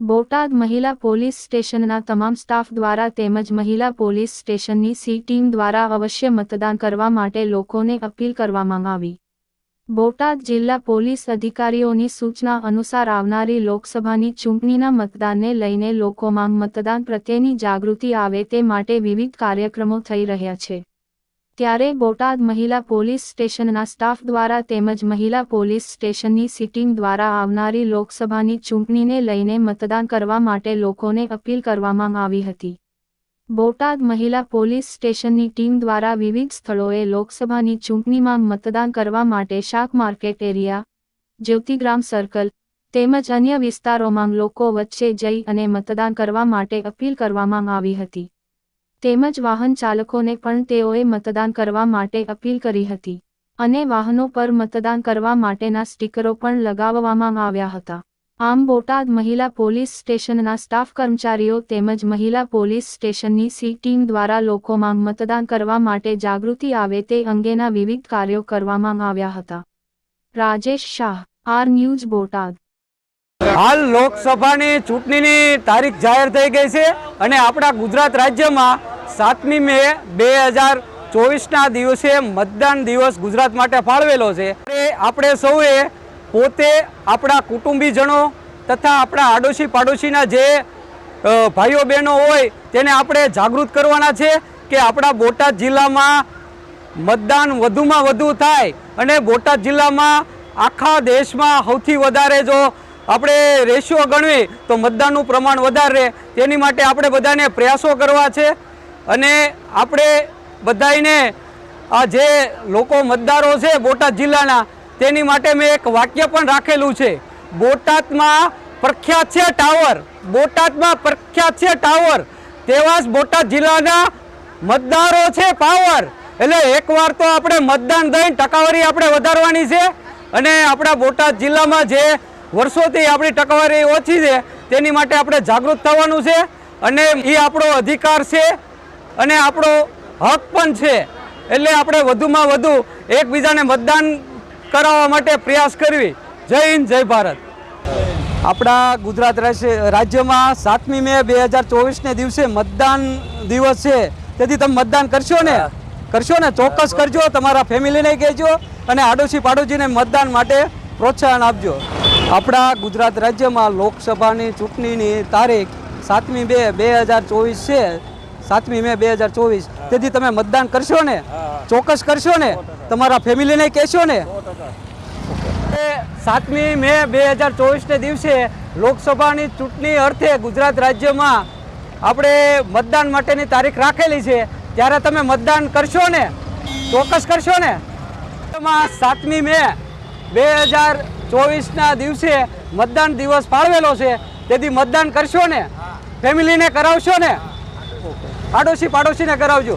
બોટાદ મહિલા પોલીસ સ્ટેશનના તમામ સ્ટાફ દ્વારા તેમજ મહિલા પોલીસ સ્ટેશનની સી ટીમ દ્વારા અવશ્ય મતદાન કરવા માટે લોકોને અપીલ કરવામાં આવી. બોટાદ જિલ્લા પોલીસ અધિકારીઓની સૂચના અનુસાર આવનારી લોકસભાની ચૂંટણીના મતદાનને લઈને લોકોમાં મતદાન પ્રત્યેની જાગૃતિ આવે તે માટે વિવિધ કાર્યક્રમો થઈ રહ્યા છે. ત્યારે બોટાદ મહિલા પોલીસ સ્ટેશનના સ્ટાફ દ્વારા તેમજ મહિલા પોલીસ સ્ટેશનની સિટિંગ દ્વારા આવનારી લોકસભાની ચૂંટણીને લઈને મતદાન કરવા માટે લોકોને અપીલ કરવામાં આવી હતી. બોટાદ મહિલા પોલીસ સ્ટેશનની ટીમ દ્વારા વિવિધ સ્થળોએ લોકસભાની ચૂંટણીમાં મતદાન કરવા માટે શાક માર્કેટ એરિયા, જ્યોતિગ્રામ સર્કલ તેમજ અન્ય વિસ્તારોમાં લોકો વચ્ચે જઈ અને મતદાન કરવા માટે અપીલ કરવામાં આવી હતી. તેમજ વાહન ચાલકોને પણ તેઓએ મતદાન કરવા માટે અપીલ કરી હતી. અને વાહનો પર મતદાન કરવા માટેના સ્ટીકરો પણ લગાવવામાં આવ્યા હતા. આમ બોટાદ મહિલા પોલીસ સ્ટેશનના સ્ટાફ કર્મચારીઓ તેમજ મહિલા પોલીસ સ્ટેશનની સી ટીમ દ્વારા લોકોમાં મતદાન કરવા માટે જાગૃતિ આવે તે અંગેના વિવિધ કાર્યો કરવામાં આવ્યા હતા. Rajesh Shah, R news Botad. હાલ લોકસભાની ચૂંટણીની તારીખ જાહેર થઈ ગઈ છે અને આપણા ગુજરાત રાજ્યમાં સાતમી મે બે હજાર ચોવીસના દિવસે મતદાન દિવસ ગુજરાત માટે ફાળવેલો છે. આપણે સૌએ પોતે આપણા કુટુંબીજનો તથા આપણા આડોશી પાડોશીના જે ભાઈઓ બહેનો હોય તેને આપણે જાગૃત કરવાના છે કે આપણા બોટાદ જિલ્લામાં મતદાન વધુમાં વધુ થાય અને બોટાદ જિલ્લામાં આખા દેશમાં સૌથી વધારે જો આપણે રેશિયો ગણવી તો મતદાનનું પ્રમાણ વધારે. તેની માટે આપણે બધાને પ્રયાસો કરવા છે. અને આપણે બધાને આ જે લોકો મતદારો છે બોટાદ જિલ્લાના, તેની માટે મેં એક વાક્ય પણ રાખેલું છે. બોટાદમાં પ્રખ્યાત છે ટાવર. બોટાદમાં પ્રખ્યાત છે ટાવર. તેવા જ બોટાદ જિલ્લાના મતદારો છે પાવર. એટલે એકવાર તો આપણે મતદાન દઈને ટકાવારી આપણે વધારવાની છે. અને આપણા બોટાદ જિલ્લામાં જે વર્ષોથી આપણી ટકાવારી ઓછી છે, તેની માટે આપણે જાગૃત થવાનું છે. અને એ આપણો અધિકાર છે. અને આપણો હક પણ છે. એટલે આપણે વધુમાં વધુ એકબીજાને મતદાન કરાવવા માટે પ્રયાસ કરવી. જય હિન્દ, જય ભારત. આપણા ગુજરાત રાજ્ય- રાજ્યમાં સાતમી મે બે હજાર ચોવીસને દિવસે મતદાન દિવસ છે. તેથી તમે મતદાન કરશો ને? કરશો ને? ચોક્કસ કરજો. તમારા ફેમિલીને કહેજો અને આડોશી પાડોશીને મતદાન માટે પ્રોત્સાહન આપજો. આપણા ગુજરાત રાજ્યમાં લોકસભાની ચૂંટણીની તારીખ સાતમી બે બે હજાર ચોવીસ છે. સાતમી મે બે હજાર ચોવીસ. તેથી તમે મતદાન કરશો ને ચોક્કસ કરશો ને તમારા ફેમિલીને કહેશો ને. સાતમી મે બે હજાર ચોવીસને દિવસે લોકસભાની ચૂંટણી અર્થે ગુજરાત રાજ્યમાં આપણે મતદાન માટેની તારીખ રાખેલી છે. ત્યારે તમે મતદાન કરશો ને ચોક્કસ કરશો ને. સાતમી મે બે હજાર ચોવીસના દિવસે મતદાન દિવસ ફાળવેલો છે. તેથી મતદાન કરશો ને ફેમિલીને કરાવશો ને. આડોશી પાડોશીને કરાવજો.